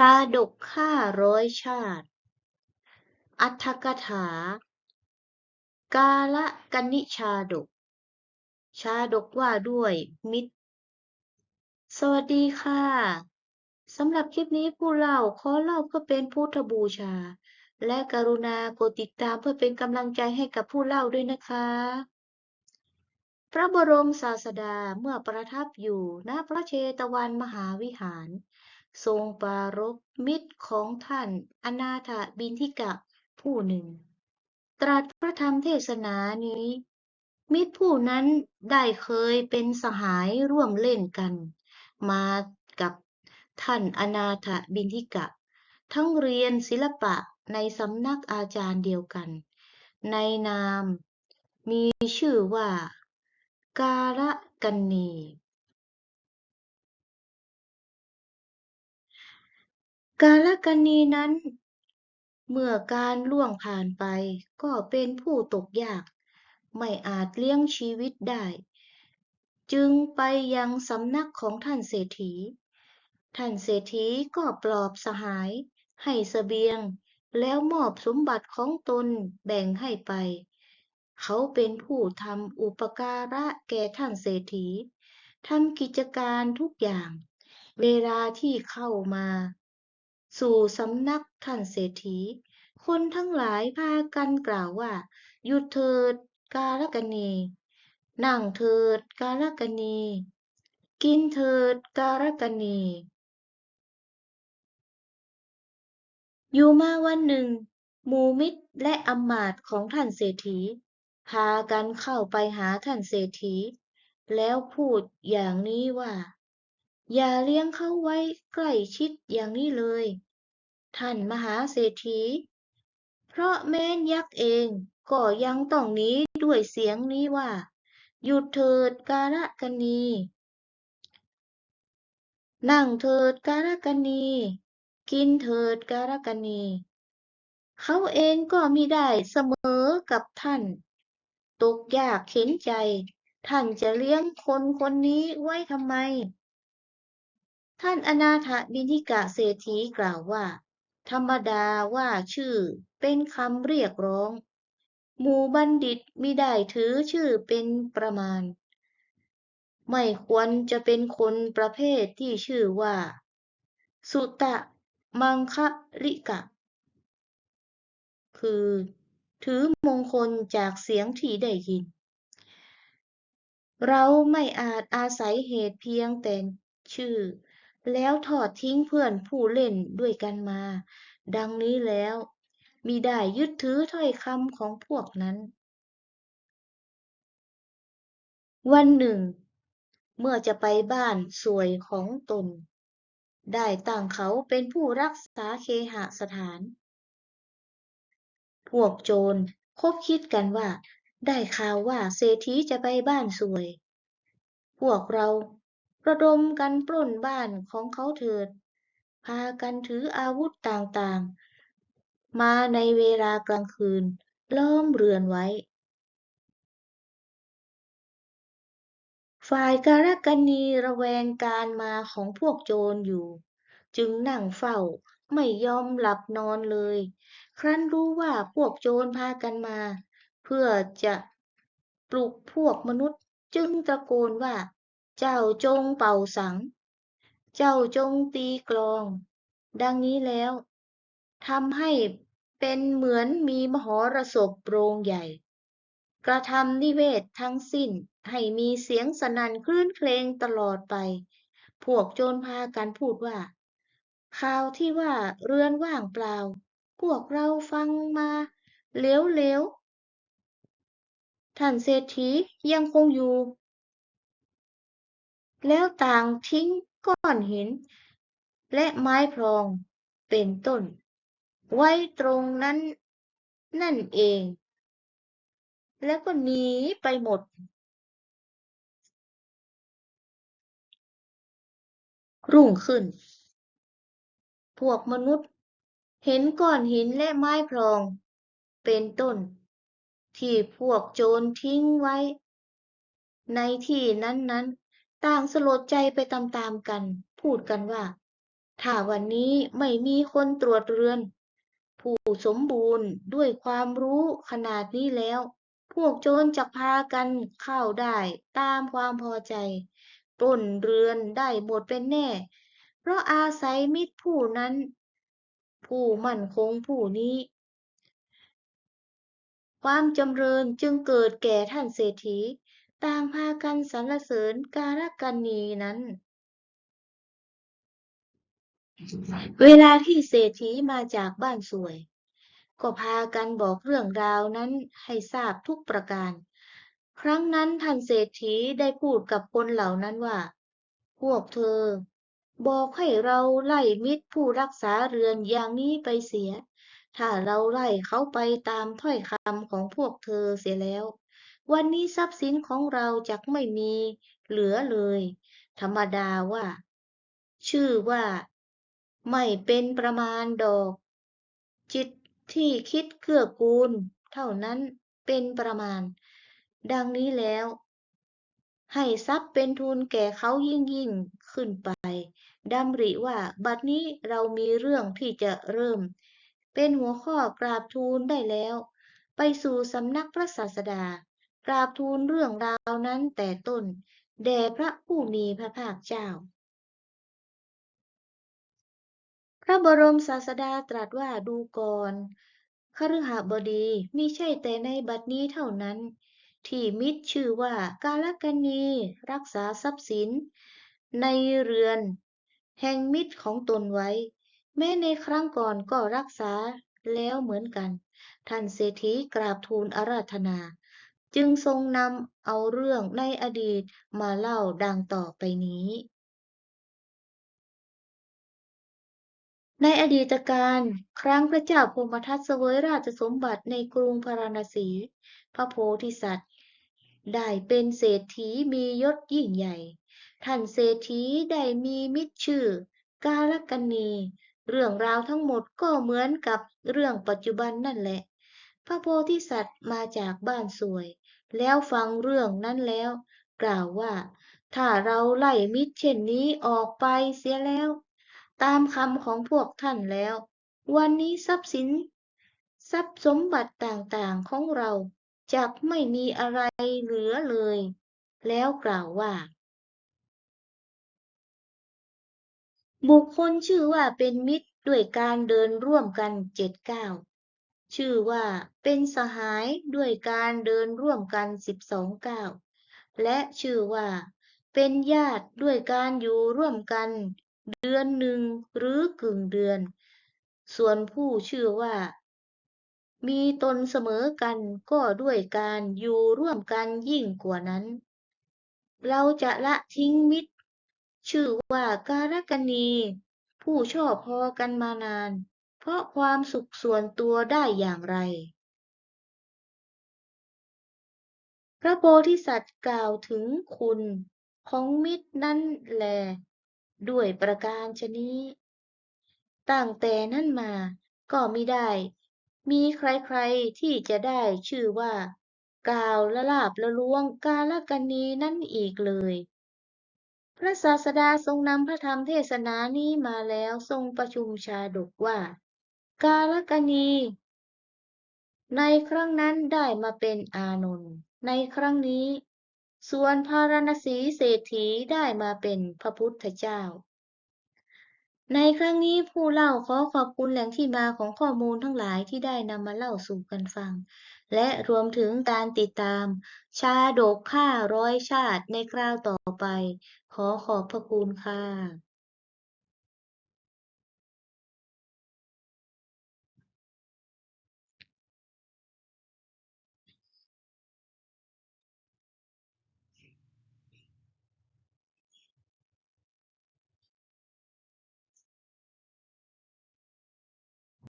ชาดกห้าร้อยชาติ อัตถกถา กาละกนิชาดก ชาดกว่าด้วยมิตร สวัสดีค่ะ สำหรับคลิปนี้ผู้เล่าขอเล่าเพื่อเป็นพุทธบูชา และกรุณากดติดตามเพื่อเป็นกำลังใจให้กับผู้เล่าด้วยนะคะ พระบรมศาสดาเมื่อประทับอยู่ณพระเชตวันมหาวิหาร ทรงปรารภมิตรของท่านอนาถบิณฑิกะผู้หนึ่ง ตรัสพระธรรมเทศนานี้ มิตรผู้นั้นได้เคยเป็นสหายร่วมเล่นกัน มากับท่านอนาถบิณฑิกะ ทั้งเรียนศิลปะในสำนักอาจารย์เดียวกัน ในนามมีชื่อว่า กาลกันนี กาลกันนีนั้น เมื่อการล่วงผ่านไป ก็เป็นผู้ตกยาก ไม่อาจเลี้ยงชีวิตได้ จึงไปยังสำนักของท่านเศรษฐี ท่านเศรษฐีก็ปลอบสหาย ให้เสบียง แล้วมอบสมบัติของตนแบ่งให้ไป เขาเป็นผู้ทำอุปการะแก่ท่านเศรษฐีทำกิจการทุกอย่าง เวลาที่เข้ามา สู่สำนักท่านเศรษฐี คนทั้งหลายพากันกล่าวว่า หยุดเถิดกาลกันนีนั่งเถิดกาลกันนีกินเถิดกาลกันนีอยู่มาวันหนึ่ง หมูมิตรและอมาตของท่านเศรษฐี พากันเข้าไปหาท่านเศรษฐี แล้วพูดอย่างนี้ว่า อย่าเลี้ยงเขาไว้ใกล้ชิดอย่างนี้เลย ท่านมหาเศรษฐี เพราะแม้นยักษ์เองก็ยังต้องหนีด้วยเสียงนี้ว่า หยุดเถิดกาลกันนี นั่งเถิดกาลกันนี กินเถิดกาลกันนี เขาเองก็มิได้เสมอกับท่าน ตกยากเข็นใจ ท่านจะเลี้ยงคนคนนี้ไว้ทำไม ท่านอนาถบิณฑิกะเศรษฐีกล่าวว่า ธรรมดาว่าชื่อเป็นคำเรียกร้อง หมู่บัณฑิตมิได้ถือชื่อเป็นประมาณ ไม่ควรจะเป็นคนประเภทที่ชื่อว่า สุตะมังคะลิกะ คือ ถือมงคลจากเสียงที่ได้ยิน เราไม่อาจอาศัยเหตุเพียงแต่ชื่อ แล้วทอดทิ้งเพื่อนผู้เล่นด้วยกันมา ดังนี้แล้วมิได้ยึดถือถ้อยคำของพวกนั้น วันหนึ่ง เมื่อจะไปบ้านสวยของตน ได้ตั้งเขาเป็นผู้รักษาเคหสถาน พวกโจรคบคิดกันว่า ได้ข่าวว่าเศรษฐีจะไปบ้านสวย พวกเรา ระดมกันปล้นบ้านของเขาเถิด พากันถืออาวุธต่างๆ มาในเวลากลางคืนล้อมเรือนไว้ ฝ่ายกาลกันนีระแวงการมาของพวกโจรอยู่ จึงนั่งเฝ้าไม่ยอมหลับนอนเลย ครั้นรู้ว่าพวกโจรพากันมา เพื่อจะปลุกพวกมนุษย์จึงตะโกนว่า เจ้าจงเป่าสัง เจ้าจงตีกลอง ดังนี้แล้วทำให้เป็นเหมือนมีมหรสพโปรงใหญ่ กระทำนิเวศทั้งสิ้นให้มีเสียงสนั่นคลื่นเครงตลอดไป พวกโจรพากันพูดว่าข่าวที่ว่าเรือนว่างเปล่า พวกเราฟังมาเหลวท่านเศรษฐียังคงอยู่ แล้วต่างทิ้งก้อนหิน และไม้พลองเป็นต้น ไว้ตรงนั้นนั่นเอง แล้วก็หนีไปหมด รุ่งขึ้น พวกมนุษย์เห็นก้อนหินและไม้พลองเป็นต้น ที่พวกโจรทิ้งไว้ ในที่นั้นๆ ต่างสลดใจไปตามๆกัน พูดกันว่า ถ้าวันนี้ไม่มีคนตรวจเรือน ผู้สมบูรณ์ด้วยความรู้ขนาดนี้แล้ว พวกโจรจะพากันเข้าได้ตามความพอใจปล้นเรือนได้หมดเป็นแน่ เพราะอาศัยมิตรผู้นั้น ผู้มั่นคงผู้นี้ ความจำเริญจึงเกิดแก่ท่านเศรษฐี ต่างพากันสรรเสริญการกันนีนั้น เวลาที่เศรษฐีมาจากบ้านสวย ก็พากันบอกเรื่องราวนั้นให้ทราบทุกประการ ครั้งนั้นท่านเศรษฐีได้พูดกับคนเหล่านั้นว่า พวกเธอ บอกให้เราไล่มิตรผู้รักษาเรือนอย่างนี้ไปเสียถ้าเราไล่เขาไปตามถ้อยคำของพวกเธอเสียแล้ว วันนี้ทรัพย์สินของเราจะไม่มีเหลือเลย ธรรมดาว่า ชื่อว่า ไม่เป็นประมาณดอก จิตที่คิดเกื้อกูล เท่านั้นเป็นประมาณ ดังนี้แล้ว ให้ทรัพย์เป็นทุนแก่เขายิ่งยิ่งขึ้นไปดำริว่าบัดนี้เรามีเรื่องที่จะเริ่ม เป็นหัวข้อกราบทูลได้แล้ว ไปสู่สำนักพระศาสดา กราบทูลเรื่องราวนั้นแต่ต้น แด่พระผู้มีพระภาคเจ้า พระบรมศาสดาตรัสว่าดูก่อนคฤหบดีมิใช่แต่ในบัดนี้เท่านั้น ที่มิตรชื่อว่ากาลกันนีรักษาทรัพย์สิน ในเรือน แห่งมิตรของตนไว้ แม้ในครั้งก่อนก็รักษาแล้วเหมือนกัน ท่านเศรษฐีกราบทูลอาราธนา จึงทรงนำเอาเรื่องในอดีตมาเล่าดังต่อไปนี้ ในอดีตการ ครั้งพระเจ้าพรหมทัตเสวยราชสมบัติในกรุงพาราณสี พระโพธิสัตว์ ได้เป็นเศรษฐีมียศยิ่งใหญ่ ท่านเศรษฐีได้มีมิตรชื่อ กาลกันนีเรื่องราวทั้งหมดก็เหมือนกับเรื่องปัจจุบันนั่นแหละ พระโพธิสัตว์มาจากบ้านสวย แล้วฟังเรื่องนั้นแล้ว กล่าวว่า ถ้าเราไล่มิตรเช่นนี้ออกไปเสียแล้ว ตามคำของพวกท่านแล้ว วันนี้ทรัพย์สิน ทรัพย์สมบัติต่างๆของเราจะไม่มีอะไรเหลือเลย แล้วกล่าวว่า บุคคลชื่อว่าเป็นมิตรด้วยการเดินร่วมกันเจ็ดเก้า ชื่อว่าเป็นสหายด้วยการเดินร่วมกันสิบสองก้าวและชื่อว่า เป็นญาติด้วยการอยู่ร่วมกัน เดือนหนึ่งหรือกึ่งเดือน ส่วนผู้ชื่อว่า มีตนเสมอกันก็ด้วยการอยู่ร่วมกันยิ่งกว่านั้น เราจะละทิ้งมิตร ชื่อว่าการกณี ผู้ชอบพอกันมานาน เพราะความสุขส่วนตัวได้อย่างไร พระโพธิสัตว์กล่าวถึงคุณของมิตรนั้นแล ด้วยประการชนี้ ตั้งแต่นั้นมาก็มิได้ มีใครๆที่จะได้ชื่อว่า กล่าวละลาบละล้วงกาลกันนีนั้นอีกเลย พระศาสดาทรงนำพระธรรมเทศนานี้มาแล้วทรงประชุมชาดกว่า กาลกันนีในครั้งนั้นได้มาเป็นอานนท์ในครั้งนี้ ส่วนพาราณสีเศรษฐีได้มาเป็นพระพุทธเจ้า ในครั้งนี้ผู้เล่าขอขอบคุณแหล่งที่มาของข้อมูลทั้งหลายที่ได้นำมาเล่าสู่กันฟัง และรวมถึงการติดตาม ชาดกข้าร้อยชาติในคราวต่อไป ขอขอบพระคุณค่ะ